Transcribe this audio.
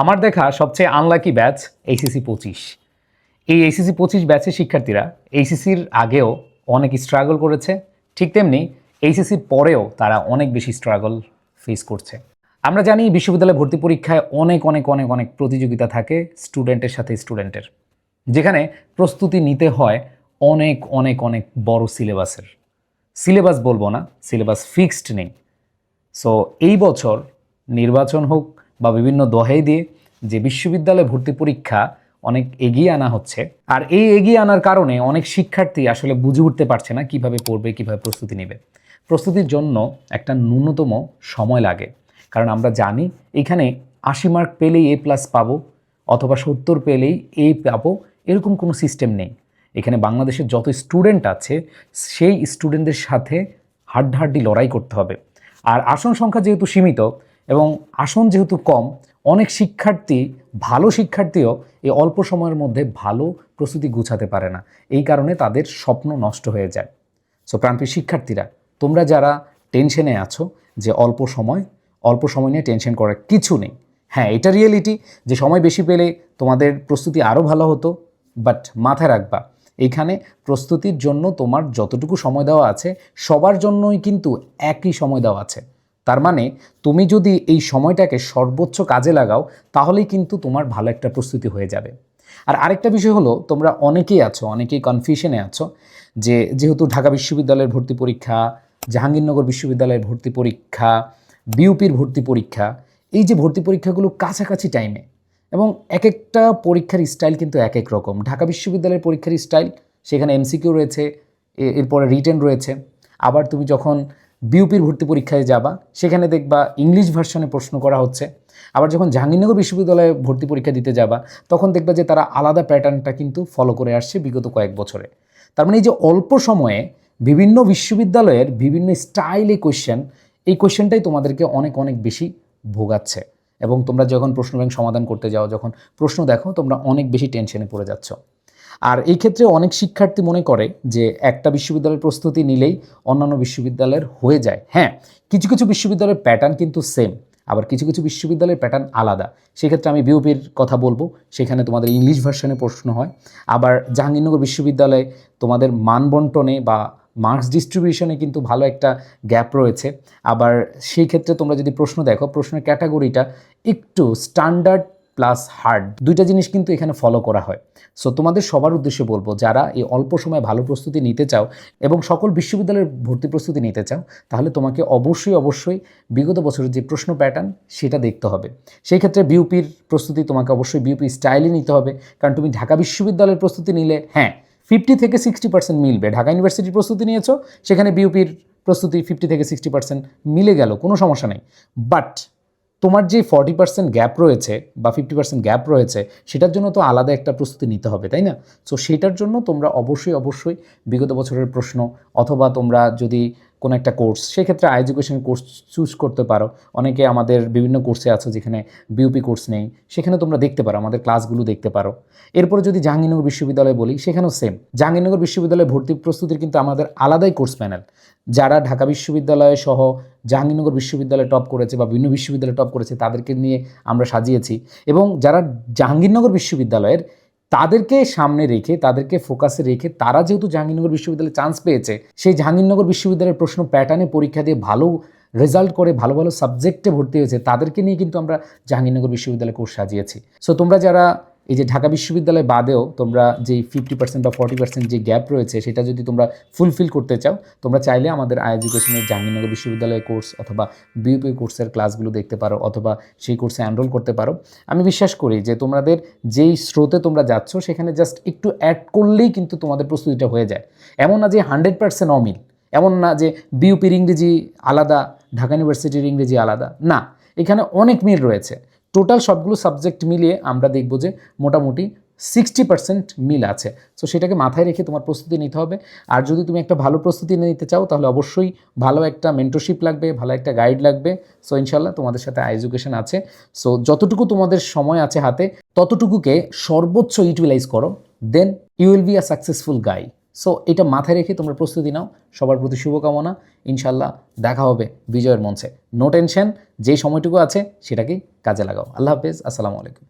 আমার দেখা সবচেয়ে আনলাকি ব্যাচ এইচএসি পঁচিশ। এই এইসিসি পঁচিশ ব্যাচের শিক্ষার্থীরা এইসিসির আগেও অনেক স্ট্রাগল করেছে, ঠিক তেমনি এইসিসির পরেও তারা অনেক বেশি স্ট্রাগল ফেস করছে। আমরা জানি বিশ্ববিদ্যালয় ভর্তি পরীক্ষায় অনেক অনেক অনেক অনেক প্রতিযোগিতা থাকে স্টুডেন্টের সাথে স্টুডেন্টের যেখানে প্রস্তুতি নিতে হয় অনেক অনেক অনেক বড় সিলেবাসের সিলেবাস বলব না সিলেবাস ফিক্সড নেই। সো এই বছর নির্বাচন হোক বা বিভিন্ন দোহাই দিয়ে যে বিশ্ববিদ্যালয়ে ভর্তি পরীক্ষা অনেক এগিয়ে আনা হচ্ছে। আর এই এগিয়ে আনার কারণে অনেক শিক্ষার্থী আসলে বুঝে উঠতে পারছে না কীভাবে পড়বে, কীভাবে প্রস্তুতি নেবে। প্রস্তুতির জন্য একটা ন্যূনতম সময় লাগে। কারণ আমরা জানি এখানে আশি মার্ক পেলেই এ প্লাস পাবো অথবা সত্তর পেলেই এ পাবো, এরকম কোনো সিস্টেম নেই। এখানে বাংলাদেশের যত স্টুডেন্ট আছে, সেই স্টুডেন্টদের সাথে হাড্ডাহাড্ডি লড়াই করতে হবে। আর আসন সংখ্যা যেহেতু সীমিত এবং আসন যেহেতু কম, অনেক শিক্ষার্থী, ভালো শিক্ষার্থীও এই অল্প সময়ের মধ্যে ভালো প্রস্তুতি গুছাতে পারে না। এই কারণে তাদের স্বপ্ন নষ্ট হয়ে যায়। সো প্রান্তিক শিক্ষার্থীরা, তোমরা যারা টেনশনে আছো যে অল্প সময় অল্প সময় নিয়ে টেনশন করার কিছু নেই। হ্যাঁ এটা রিয়েলিটি যে সময় বেশি পেলে তোমাদের প্রস্তুতি আরও ভালো হতো বাট মাথায় রাখবা এইখানে প্রস্তুতির জন্য তোমার যতটুকু সময় দেওয়া আছে, সবার জন্যই কিন্তু একই সময় দেওয়া আছে। তার মানে তুমি যদি এই সময়টাকে সর্বোচ্চ কাজে লাগাও, তাহলেই কিন্তু তোমার ভালো একটা প্রস্তুতি হয়ে যাবে। আর আরেকটা বিষয় হলো, তোমরা অনেকেই আছো, অনেকেই কনফিউশনে আছো যে যেহেতু ঢাকা বিশ্ববিদ্যালয়ের ভর্তি পরীক্ষা, জাহাঙ্গীরনগর বিশ্ববিদ্যালয়ের ভর্তি পরীক্ষা, বিউপির ভর্তি পরীক্ষা, এই যে ভর্তি পরীক্ষাগুলো কাছাকাছি টাইমে এবং এক একটা পরীক্ষার স্টাইল কিন্তু এক এক রকম। ঢাকা বিশ্ববিদ্যালয়ের পরীক্ষার স্টাইল সেখানে এমসিকিউ রয়েছে এরপরে রিটেন রয়েছে। আবার তুমি যখন বিউপির ভর্তি পরীক্ষায় যাবা, সেখানে দেখবা ইংলিশ ভার্সনে প্রশ্ন করা হচ্ছে। আবার যখন জাহাঙ্গীরনগর বিশ্ববিদ্যালয়ে ভর্তি পরীক্ষা দিতে যাবা, তখন দেখবা যে তারা আলাদা প্যাটার্নটা কিন্তু ফলো করে আসছে বিগত কয়েক বছরে। তার মানে এই যে অল্প সময়ে বিভিন্ন বিশ্ববিদ্যালয়ের বিভিন্ন স্টাইলে কোয়েশ্চেন এই কোয়েশ্চেনটাই তোমাদেরকে অনেক অনেক বেশি ভোগাচ্ছে। এবং তোমরা যখন প্রশ্ন ব্যাংক সমাধান করতে যাও, যখন প্রশ্ন দেখো, তোমরা অনেক বেশি টেনশনে পড়ে যাচ্ছ। আর এই ক্ষেত্রে অনেক শিক্ষার্থী মনে করে যে একটা বিশ্ববিদ্যালয়ের প্রস্তুতি নিলেই অন্যান্য বিশ্ববিদ্যালয়ের হয়ে যায়। হ্যাঁ কিছু কিছু বিশ্ববিদ্যালয়ের প্যাটার্ন কিন্তু সেম আবার কিছু কিছু বিশ্ববিদ্যালয়ের প্যাটার্ন আলাদা। সেক্ষেত্রে আমি বিউপির কথা বলব, সেখানে তোমাদের ইংলিশ ভার্সনে প্রশ্ন হয়। আবার জাহাঙ্গীরনগর বিশ্ববিদ্যালয়ে তোমাদের মানবন্টনে বা মার্কস ডিস্ট্রিবিউশনে কিন্তু ভালো একটা গ্যাপ রয়েছে। আবার সেই ক্ষেত্রে তোমরা যদি প্রশ্ন দেখো, প্রশ্নের ক্যাটাগরিটা একটু স্ট্যান্ডার্ড প্লাস হার্ড দুইটা জিনিস কিন্তু এখানে ফলো করা হয়। সো তোমাদের সবার উদ্দেশ্যে বলব, যারা এই অল্প সময়ে ভালো প্রস্তুতি নিতে চাও এবং সকল বিশ্ববিদ্যালয়ের ভর্তি প্রস্তুতি নিতে চাও, তাহলে তোমাকে অবশ্যই অবশ্যই বিগত বছরের যে প্রশ্ন প্যাটার্ন সেটা দেখতে হবে। সেই ক্ষেত্রে বিউপির প্রস্তুতি তোমাকে অবশ্যই বিউপি স্টাইলে নিতে হবে। কারণ তুমি ঢাকা বিশ্ববিদ্যালয়ের প্রস্তুতি নিলে হ্যাঁ ফিফটি থেকে সিক্সটি পার্সেন্ট মিলবে। ঢাকা ইউনিভার্সিটির প্রস্তুতি নিয়েছো, সেখানে বিউপির প্রস্তুতি ফিফটি থেকে সিক্সটি পার্সেন্ট মিলে গেল, কোনো সমস্যা নেই। বাট তোমার যে ফর্টি পার্সেন্ট গ্যাপ রয়েছে বা ফিফটি পার্সেন্ট গ্যাপ রয়েছে, সেটার জন্য তো আলাদা একটা প্রস্তুতি নিতে হবে, তাই না? সো সেটার জন্য তোমরা অবশ্যই অবশ্যই বিগত বছরের প্রশ্ন অথবা তোমরা যদি কোনো একটা কোর্স সেক্ষেত্রে আই এডুকেশন কোর্স চুজ করতে পারো। অনেকে আমাদের বিভিন্ন কোর্সে আছে যেখানে বিউপি কোর্স নেই সেখানে তোমরা দেখতে পারো, আমাদের ক্লাসগুলো দেখতে পারো। এরপরে যদি জাহাঙ্গীরনগর বিশ্ববিদ্যালয় বলি, সেখানেও সেম জাহাঙ্গীরনগর বিশ্ববিদ্যালয়ে ভর্তি প্রস্তুতির কিন্তু আমাদের আলাদাই কোর্স প্যানেল যারা ঢাকা বিশ্ববিদ্যালয় সহ জাহাঙ্গীরনগর বিশ্ববিদ্যালয়ে টপ করেছে বা বিভিন্ন বিশ্ববিদ্যালয়ে টপ করেছে, তাদেরকে নিয়ে আমরা সাজিয়েছি। এবং যারা জাহাঙ্গীরনগর বিশ্ববিদ্যালয়ের তাদেরকে সামনে রেখে, তাদেরকে ফোকাসে রেখে তারা যেহেতু জাহাঙ্গীরনগর বিশ্ববিদ্যালয়ে চান্স পেয়েছে, সেই জাহাঙ্গীরনগর বিশ্ববিদ্যালয়ের প্রশ্ন প্যাটার্নে পরীক্ষা দিয়ে ভালো রেজাল্ট করে, ভালো ভালো সাবজেক্টে ভর্তি হয়েছে, তাদেরকে নিয়ে কিন্তু আমরা জাহাঙ্গীরনগর বিশ্ববিদ্যালয় কোর্স সাজিয়েছি। সো তোমরা যারা এই যে ঢাকা বিশ্ববিদ্যালয় বাদেও তোমরা যে ফিফটি পার্সেন্ট বা ফর্টি পার্সেন্ট যে গ্যাপ রয়েছে, সেটা যদি তোমরা ফুলফিল করতে চাও, তোমরা চাইলে আমাদের আই এডুকেশনের জাহাঙ্গীরনগর বিশ্ববিদ্যালয়ের কোর্স অথবা বিউপি কোর্সের ক্লাসগুলো দেখতে পারো অথবা সেই কোর্সে এনরোল করতে পারো। আমি বিশ্বাস করি যে তোমাদের যেই স্রোতে তোমরা যাচ্ছ, সেখানে জাস্ট একটু অ্যাড করলেই কিন্তু তোমাদের প্রস্তুতিটা হয়ে যায়। এমন না যে হান্ড্রেড পার্সেন্ট অমিল, এমন না যে বিউপির ইংরেজি আলাদা, ঢাকা ইউনিভার্সিটির ইংরেজি আলাদা, না। এখানে অনেক মিল রয়েছে। টোটাল সবগুলো সাবজেক্ট মিলিয়ে আমরা দেখব যে মোটামুটি সিক্সটি পার্সেন্ট মিল আছে। সো সেটাকে মাথায় রেখে তোমার প্রস্তুতি নিতে হবে। আর যদি তুমি একটা ভালো প্রস্তুতি নিতে চাও, তাহলে অবশ্যই ভালো একটা মেন্টরশিপ লাগবে, ভালো একটা গাইড লাগবে। সো ইনশাল্লাহ তোমাদের সাথে এডুকেশন আছে। সো যতটুকু তোমাদের সময় আছে হাতে, ততটুকুকে সর্বোচ্চ ইউটিলাইজ করো। Then you will be a successful guy so এটা মাথায় রেখে তোমরা প্রস্তুতি নাও। সবার প্রতি শুভকামনা। ইনশাল্লাহ দেখা হবে বিজয়ের মঞ্চে। নো টেনশন যে সময়টুকু আছে সেটাকেই কাজে লাগাও। আল্লাহ হাফেজ। আসসালামু আলাইকুম।